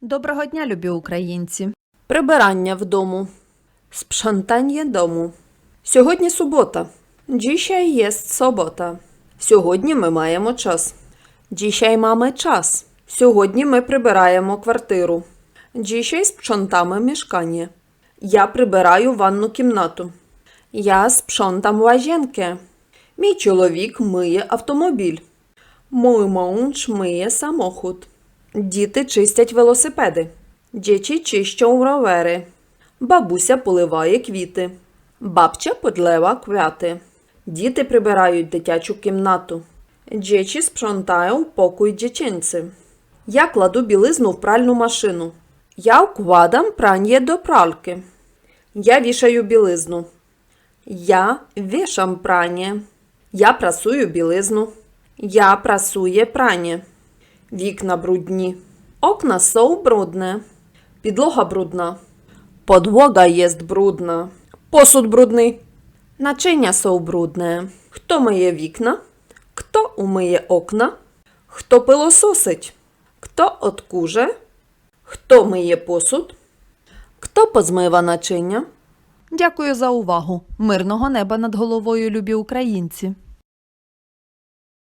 Доброго дня, любі українці! Прибирання в дому. Sprzątanie дому. Сьогодні субота. Dzisiaj jest sobota. Сьогодні ми маємо час. Dzisiaj mamy час. Сьогодні ми прибираємо квартиру. Dzisiaj sprzątamy mieszkanie. Я прибираю ванну кімнату. Я sprzątam łazienkę. Мій чоловік миє автомобіль. Mój mąż myje samochód. Діти чистять велосипеди. Діти чищą rowery. Бабуся поливає квіти. Бабча подлева квяти. Діти прибирають дитячу кімнату. Діти sprzątają pokój dziecięcy. Я кладу білизну в пральну машину. Я вкладам прання до пральки. Я вішаю білизну. Я вішам прання. Я прасую білизну. Я прасує прання. Вікна брудні. Окна są брудне. Підлога брудна. Podłoga jest brudna. Посуд брудний. Naczynia są brudne. Хто миє вікна? Хто умиє окна? Хто пилососить? Хто откуже? Хто миє посуд? Хто позмива начиння? Дякую за увагу! Мирного неба над головою, любі українці!